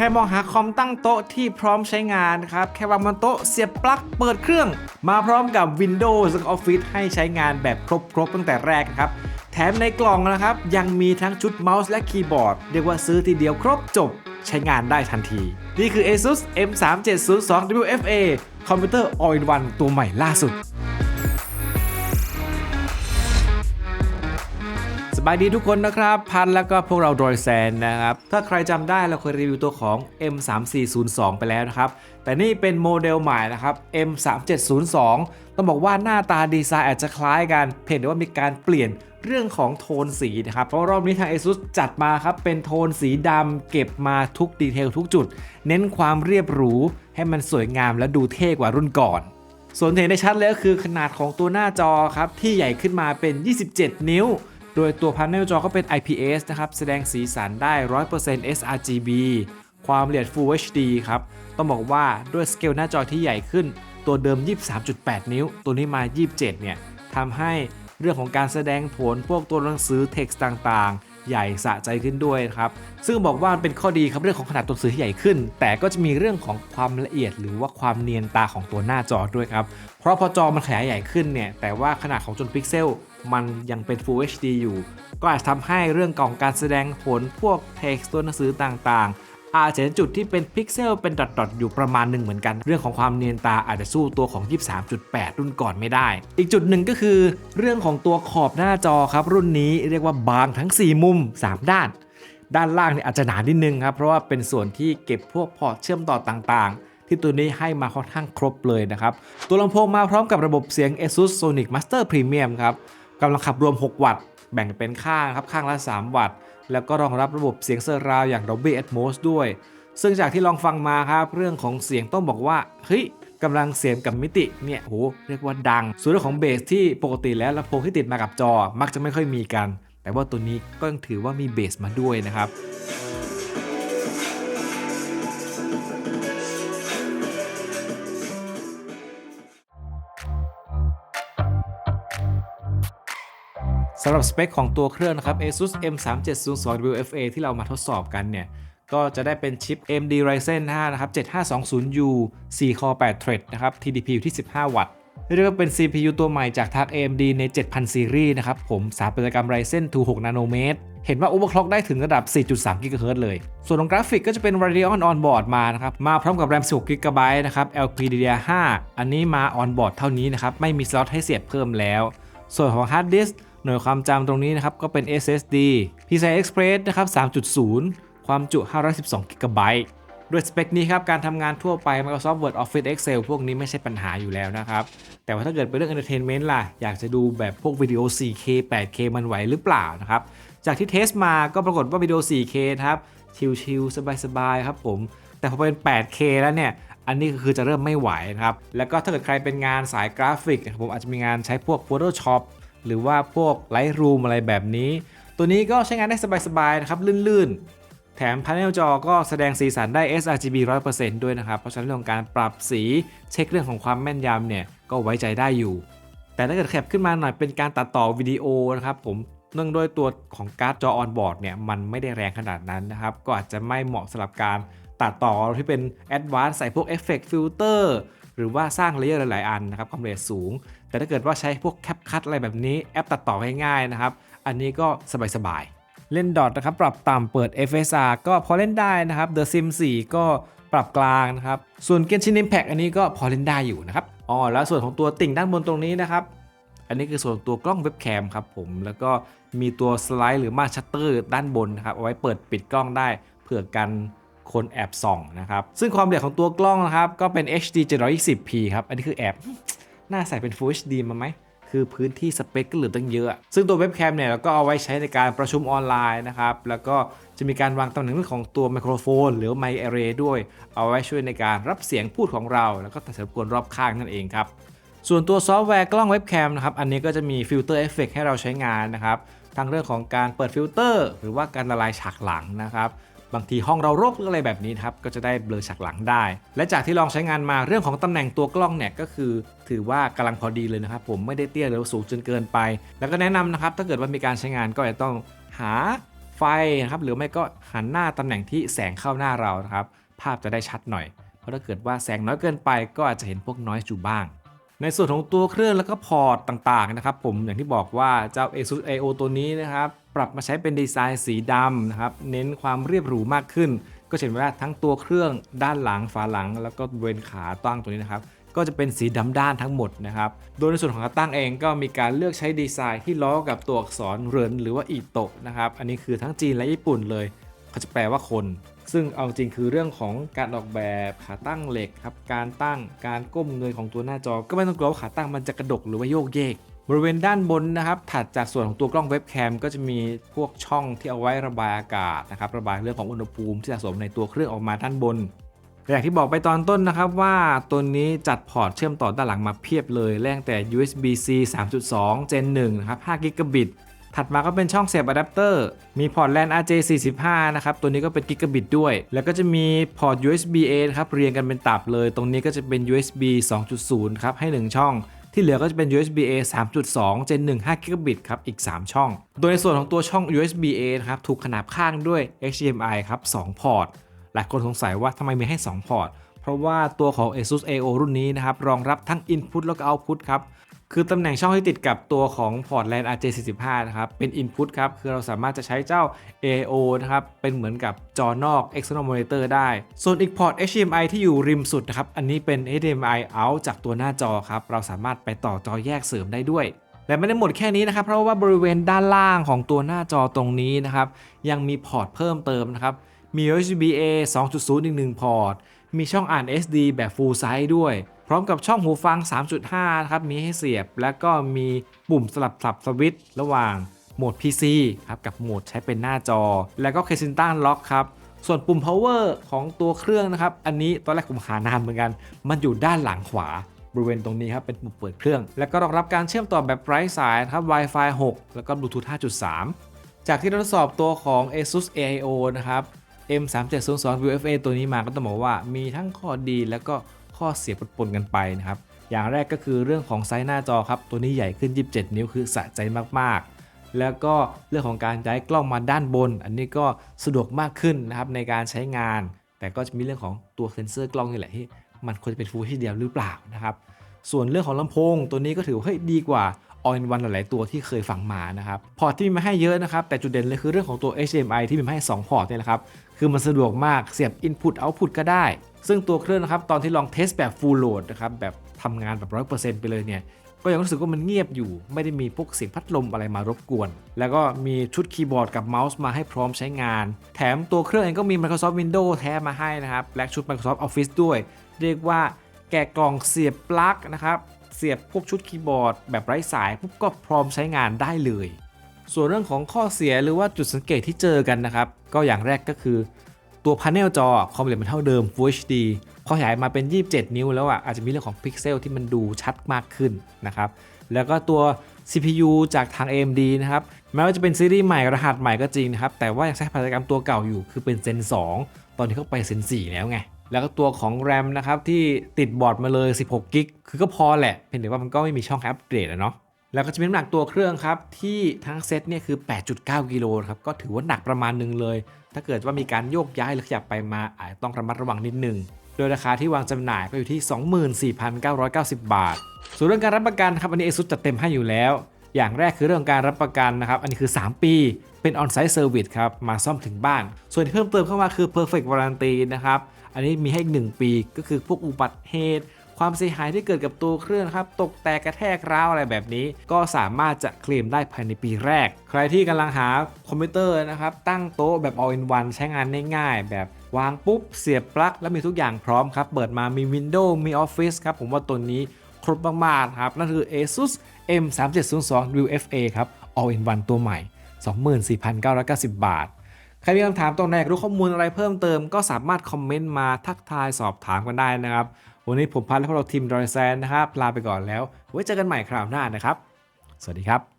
แค่มองหาคอมตั้งโต๊ะที่พร้อมใช้งานครับ แค่วางบนโต๊ะเสียบปลั๊กเปิดเครื่อง มาพร้อมกับ Windows Office ให้ใช้งานแบบครบๆตั้งแต่แรกนะครับแถมในกล่องนะครับ ยังมีทั้งชุดเมาส์และคีย์บอร์ด เรียกว่าซื้อทีเดียวครบจบใช้งานได้ทันที นี่คือ ASUS M3702 WFA คอมพิวเตอร์ All-in-One ตัวใหม่ล่าสุด สบายดีทุกคนนะครับ พันแล้วก็พวกเราโดยแซนนะครับ ถ้าใครจำได้เราเคยรีวิวตัวของ M3402 ไปแล้วนะครับ แต่นี่เป็นโมเดลใหม่นะครับ M3702 ต้องบอกว่าหน้าตาดีไซน์อาจจะคล้ายกัน เพียงแต่ว่ามีการเปลี่ยนเรื่องของโทนสีนะครับ เพราะรอบนี้ทาง ASUS จัดมาครับ เป็นโทนสีดำเก็บมาทุกดีเทลทุกจุด เน้นความเรียบหรู ให้มันสวยงามและดูเท่กว่ารุ่นก่อนส่วนเห็นได้ชัดเลยก็คือขนาดของตัวหน้าจอครับ ที่ใหญ่ขึ้นมาเป็น 27 นิ้ว โดยตัวพาร์เนลจอก็เป็น IPS นะครับแสดงสีสันได้ 100% sRGB ความละเอียด Full HD ครับ ต้องบอกว่าด้วยสเกลหน้าจอที่ใหญ่ขึ้น ตัวเดิม 23.8 นิ้ว ตัวนี้มา 27 เนี่ยทำให้เรื่องของการแสดงผลพวกตัวหนังสือเท็กซ์ต่างๆ ใหญ่สะใจขึ้นด้วยครับ ซึ่งบอกว่าเป็นข้อดีครับเรื่องของขนาดตัวหนังสือที่ใหญ่ขึ้น แต่ก็จะมีเรื่องของความละเอียดหรือว่าความเนียนตาของตัวหน้าจอด้วยครับ เพราะพอจอมันขยายใหญ่ขึ้นเนี่ย แต่ว่าขนาดของจนพิกเซล มันยังเป็น Full HD อยู่ ก็อาจทำให้เรื่องของการแสดงผลพวก text ตัวหนังสือต่างๆ อาจจะเห็นจุดที่เป็นพิกเซลเป็นดอทๆอยู่ประมาณหนึ่งเหมือนกัน เรื่องของความเนียนตาอาจจะสู้ตัวของ 23.8 รุ่นก่อนไม่ได้ อีกจุดหนึ่งก็คือ เรื่องของตัวขอบหน้าจอครับรุ่นนี้เรียกว่าบางทั้ง 4 มุม 3 ด้าน ด้านล่างเนี่ยอาจจะหนานิดนึงครับเพราะว่าเป็นส่วนที่เก็บพวกพอร์ตเชื่อมต่อต่างๆที่ตัวนี้ให้มาค่อนข้างครบเลยนะครับ ตัวลำโพงมาพร้อมกับระบบเสียง ASUS Sonic Master Premium ครับ กำลังขับรวม 6 วัตต์ แบ่งเป็นข้างครับข้างละ 3 วัตต์ แล้วก็รองรับระบบเสียงเซอร์ราวอย่าง Dolby Atmos ด้วย ซึ่งจากที่ลองฟังมาครับ เรื่องของเสียงต้องบอกว่า เฮ้ยกำลังเสียงกับมิติเนี่ยโหเรียกว่าดัง ส่วนเรื่องของเบสที่ปกติแล้วลำโพงที่ติดมากับจอ มักจะไม่ค่อยมีกัน แต่ว่าตัวนี้ก็ยังถือว่ามีเบสมาด้วยนะครับำหรับสเปคของตัวเครื่องนะครับ ASUS M3702 WFA ที่เรามาทดสอบกันเนี่ย ก็จะได้เป็นชิป AMD Ryzen 5 นะครับ 7520U 4 Core 8 Thread นะครับ TDP อยู่ที่ 15 วัตต์เรียกว่าเป็น CPU ตัวใหม่จากทาง AMD ใน 7000 ซีรีส์นะครับผมสถาปัตยกรรม Ryzen 2 6 Nanometer เห็นว่า overclock ได้ถึงระดับ 4.3 GHz เลย ส่วนของกราฟิกก็จะเป็น Radeon Onboard มานะครับ มาพร้อมกับ RAM 16 GB นะครับ LPDDR5 อันนี้มา Onboard เท่านี้นะครับ ไม่มีสล็อตให้เสียบเพิ่มแล้ว ส่วนของ Hard Disk หน่วยความจำตรงนี้นะครับก็เป็น SSD PCI Express นะครับ 3.0 ความจุ 512 GB ด้วยสเปคนี้ครับการทำงานทั่วไป Microsoft Word Office Excel พวกนี้ไม่ใช่ปัญหาอยู่แล้วนะครับ แต่ว่าถ้าเกิดเป็นเรื่อง Entertainment ล่ะ อยากจะดูแบบพวกวิดีโอ 4K 8K มันไหวหรือเปล่านะครับ จากที่เทสมาก็ปรากฏว่าวิดีโอ 4K ครับชิลๆสบายๆครับผม แต่พอเป็น 8K แล้วเนี่ยอันนี้คือจะเริ่มไม่ไหวนะครับ แล้วก็ถ้าเกิดใครเป็นงานสายกราฟิกผมอาจจะมีงานใช้พวก Photoshop หรือว่าพวก Lightroom อะไรแบบนี้ ตัวนี้ก็ใช้งานได้สบายๆนะครับลื่นๆ แถมพาเนลจอก็แสดงสีสันได้ sRGB 100%ด้วยนะครับ เพราะฉะนั้นเรื่องการปรับสีเช็คเรื่องของความแม่นยำเนี่ยก็ไว้ใจได้อยู่ แต่ถ้าเกิดแคบขึ้นมาหน่อยเป็นการตัดต่อวิดีโอนะครับผมเนื่องด้วยตัวของการ์ดจอออนบอร์ดเนี่ยมันไม่ได้แรงขนาดนั้นนะครับก็อาจจะไม่เหมาะสำหรับการตัดต่อที่เป็นแอดวานซ์ใส่พวกเอฟเฟกต์ฟิลเตอร์ หรือว่าสร้างเลเยอร์หลายๆอันนะครับความละเอียดสูง แต่ถ้าเกิดว่าใช้พวกแคปคัตอะไรแบบนี้แอปตัดต่อง่ายๆนะครับ อันนี้ก็สบายๆ เล่นดอทนะครับปรับต่ำเปิด FSR ก็พอเล่นได้นะครับ The Sim 4 ก็ปรับกลางนะครับ ส่วน Genshin Impact อันนี้ก็พอเล่นได้อยู่นะครับอ๋อแล้วส่วนของตัวติ่งด้านบนตรงนี้นะครับอันนี้คือส่วนตัวกล้องเว็บแคมครับผม แล้วก็มีตัวสไลด์หรือมาชัตเตอร์ด้านบนนะครับเอาไว้เปิดปิดกล้องได้ เผื่อกัน คนแอบส่องนะครับ ซึ่งความละเอียดของตัวกล้องนะครับก็เป็น HD 720p ครับ อันนี้คือแอบน่าใส่เป็น Full HD มาไหมคือพื้นที่สเปคก็เหลือตั้งเยอะ ซึ่งตัวเว็บแคมเนี่ยเราก็เอาไว้ใช้ในการประชุมออนไลน์นะครับ แล้วก็จะมีการวางตำแหน่งเรื่องของตัวไมโครโฟน หรือไมค์เอเรด้วย เอาไว้ช่วยในการรับเสียงพูดของเรา แล้วก็ตัดเสียงกวนรอบข้างนั่นเองครับ ส่วนตัวซอฟต์แวร์กล้องเว็บแคมนะครับ อันนี้ก็จะมีฟิลเตอร์เอฟเฟกให้เราใช้งานนะครับ ทั้งเรื่องของการเปิดฟิลเตอร์ หรือว่าการละลายฉากหลังนะครับ บางทีห้องเรารกหรืออะไรแบบนี้ครับก็จะได้เบลอฉากหลังได้ และจากที่ลองใช้งานมาเรื่องของตำแหน่งตัวกล้องเนี่ยก็คือ ถือว่ากำลังพอดีเลยนะครับผมไม่ได้เตี้ยหรือสูงจนเกินไป แล้วก็แนะนำนะครับถ้าเกิดว่ามีการใช้งานก็จะต้องหาไฟนะครับหรือไม่ก็หันหน้าตำแหน่งที่แสงเข้าหน้าเรานะครับภาพจะได้ชัดหน่อย เพราะถ้าเกิดว่าแสงน้อยเกินไปก็อาจจะเห็นพวกน้อยอยู่บ้าง ในส่วนของตัวเครื่องแล้วก็พอร์ตต่างๆนะครับผมอย่างที่บอกว่าเจ้า ASUS I/O ตัวนี้นะครับปรับมาใช้เป็นดีไซน์สีดำนะครับเน้นความเรียบหรูมากขึ้น ก็เห็นว่าทั้งตัวเครื่องด้านหลังฝาหลัง แล้วก็บริเวณขาตั้งตัวนี้นะครับก็จะเป็นสีดำด้านทั้งหมดนะครับโดยในส่วนของขาตั้งเองก็มีการเลือกใช้ดีไซน์ที่ล้อกับตัวอักษรเรินหรือว่าอิโตะนะครับอันนี้คือทั้งจีนและญี่ปุ่นเลยเขาจะแปลว่าคน ซึ่งเอาจริงคือเรื่องของการออกแบบขาตั้งเหล็กครับการตั้งการก้มเงยของตัวหน้าจอ ก็ไม่ต้องกลัวว่าขาตั้งมันจะกระดกหรือว่าโยกเยก บริเวณด้านบนนะครับถัดจากส่วนของตัวกล้องเว็บแคมก็จะมีพวกช่องที่เอาไว้ระบายอากาศนะครับระบายเรื่องของอุณหภูมิที่สะสมในตัวเครื่องออกมาด้านบนอย่างที่บอกไปตอนต้นนะครับว่าตัวนี้จัดพอร์ตเชื่อมต่อด้านหลังมาเพียบเลยแรงแต่ USB-C 3.2 Gen 1นะครับ5 g b ถัดมาก็เป็นช่องเสียบอะแดปเตอร์ มีพอร์ต LAN RJ45 นะครับ ตัวนี้ก็เป็นกิกะบิตด้วย แล้วก็จะมีพอร์ต USB-A นะครับ เรียงกันเป็นตับเลย ตรงนี้ก็จะเป็น USB 2.0 ครับ ให้ 1 ช่องที่เหลือก็จะเป็น USB-A 3.2 Gen 1 5 g b ครับ อีก 3 ช่อง โดยในส่วนของตัวช่อง USB-A นะครับ ถูกขนาบข้างด้วย HDMI ครับ 2 พอร์ต หลายคนสงสัยว่าทำไมมีให้ 2 พอร์ต เพราะว่าตัวของ ASUS A/O รุ่นนี้นะครับ รองรับทั้ง Input แล้วก็ Output ครับ คือตำแหน่งช่องที่ติดกับตัวของพอร์ต LAN RJ45 นะครับเป็น Input ครับคือเราสามารถจะใช้เจ้า AO นะครับเป็นเหมือนกับจอนอก External Monitor ได้ ส่วนอีกพอร์ต HDMI ที่อยู่ริมสุดนะครับอันนี้เป็น HDMI out จากตัวหน้าจอครับเราสามารถไปต่อจอแยกเสริมได้ด้วยและไม่ได้หมดแค่นี้นะครับ เพราะว่าบริเวณด้านล่างของตัวหน้าจอตรงนี้นะครับ ยังมีพอร์ตเพิ่มเติมนะครับ มี USB-A 2.0อีก1พอร์ต มีช่องอ่าน SD แบบ Full Size ด้วย พร้อมกับช่องหูฟัง 3.5นะครับ มีให้เสียบ แล้วก็มีปุ่มสลับสับสวิตช์ระหว่างโหมด PC ครับกับโหมดใช้เป็นหน้าจอ แล้วก็ Kensington Lock ครับ ส่วนปุ่ม power ของตัวเครื่องนะครับ อันนี้ตอนแรกผมหานานเหมือนกัน มันอยู่ด้านหลังขวาบริเวณตรงนี้ครับเป็นปุ่มเปิดเครื่อง แล้วก็รองรับการเชื่อมต่อแบบไร้สายครับ Wi-Fi 6 แล้วก็ Bluetooth 5.3 จากที่เราทดสอบตัวของ ASUS AIO นะครับ M3702 VFA ตัวนี้มาก็ต้องบอกว่ามีทั้งข้อดีแล้วก็ ข้อเสียปนๆกันไปนะครับ อย่างแรกก็คือเรื่องของไซส์หน้าจอครับ ตัวนี้ใหญ่ขึ้น 27 นิ้วคือสะใจมากๆ แล้วก็เรื่องของการย้ายกล้องมาด้านบน อันนี้ก็สะดวกมากขึ้นนะครับในการใช้งาน แต่ก็จะมีเรื่องของตัวเซ็นเซอร์กล้องนี่แหละที่มันควรจะเป็นฟูลที่เดียวหรือเปล่านะครับ ส่วนเรื่องของลำโพง ตัวนี้ก็ถือว่าเฮ้ยดีกว่า All in One หลาย ๆ ตัวที่เคยฟังมานะครับพอร์ตที่มีมาให้เยอะนะครับ แต่จุดเด่นเลยคือเรื่องของตัว HDMI ที่มีมาให้ 2 พอร์ตเนี่ยแหละครับคือมันสะดวกมากเสียบ Input Output ก็ได้ ซึ่งตัวเครื่องนะครับตอนที่ลองเทสแบบ Full Load นะครับแบบทำงานแบบ 100%ไปเลยเนี่ยก็ยังรู้สึกว่ามันเงียบอยู่ ไม่ได้มีพวกเสียงพัดลมอะไรมารบกวน แล้วก็มีชุดคีย์บอร์ดกับเมาส์มาให้พร้อมใช้งาน แถมตัวเครื่องเองก็มี Microsoft Windows แท้มาให้นะครับและชุด Microsoft Office ด้วย เรียกว่า แกะกล่องเสียบปลั๊กนะครับเสียบพวกชุดคีย์บอร์ดแบบไร้สายปุ๊บก็พร้อมใช้งานได้เลย ส่วนเรื่องของข้อเสียหรือว่าจุดสังเกตที่เจอกันนะครับ ก็อย่างแรกก็คือ ตัวพาเนลจอความละเอียดมันเท่าเดิม Full HD พอขยายมาเป็น 27 นิ้วแล้วอะอาจจะมีเรื่องของพิกเซลที่มันดูชัดมากขึ้นนะครับแล้วก็ตัว CPU จากทาง AMD นะครับแม้ว่าจะเป็นซีรีส์ใหม่รหัสใหม่ก็จริงนะครับแต่ว่ายังใช้พันธกรรมตัวเก่าอยู่คือเป็น Zen 2ตอนนี้เขาไป Zen 4แล้วไง แล้วก็ตัวของ RAM นะครับที่ติดบอร์ดมาเลย 16กิกคือก็พอแหละ เพียงแต่ว่ามันก็ไม่มีช่องอัปเกรดอะเนาะแล้วก็จะมีน้ำหนักตัวเครื่องครับ ที่ทั้งเซตเนี่ยคือ 8.9 กิโลครับก็ถือว่าหนักประมาณหนึงเลย ถ้าเกิดว่ามีการโยกย้ายหรือขยับไปมาอาจจะต้องระมัดระวังนิดนึง โดยราคาที่วางจำหน่ายก็อยู่ที่ 24,990 บาท ส่วนเรื่องการรับประกันครับอันนี้ ASUS จัดเต็มให้อยู่แล้ว อย่างแรกคือเรื่องของการรับประกันนะครับอันนี้คือ 3 ปีเป็น on-site service ครับมาซ่อมถึงบ้าน ส่วนที่เพิ่มเติมเข้ามาคือ perfect warranty นะครับ อันนี้มีให้อีก1ปีก็คือพวกอุบัติเหตุ ความเสียหายที่เกิดกับตัวเครื่องครับ ตกแตกกระแทกร้าวอะไรแบบนี้ ก็สามารถจะเคลมได้ภายในปีแรก ใครที่กำลังหาคอมพิวเตอร์นะครับ ตั้งโต๊ะแบบ all in one ใช้งานง่ายๆแบบวางปุ๊บ เสียบปลั๊กแล้วมีทุกอย่างพร้อมครับ เปิดมามี Windows มี Office ครับ ผมว่าตัวนี้ครบมากๆครับ นั่นคือ ASUS M3702 UFA ครับ all in one ตัวใหม่ 24,990 บาท ใครมีคำถามตรงไหนอยากรู้ข้อมูลอะไรเพิ่มเติมก็สามารถคอมเมนต์มาทักทายสอบถามกันได้นะครับ วันนี้ผมพันและพวกเราทีมดอยแซนนะครับลาไปก่อนแล้ว ไว้เจอกันใหม่คราวหน้านะครับ สวัสดีครับ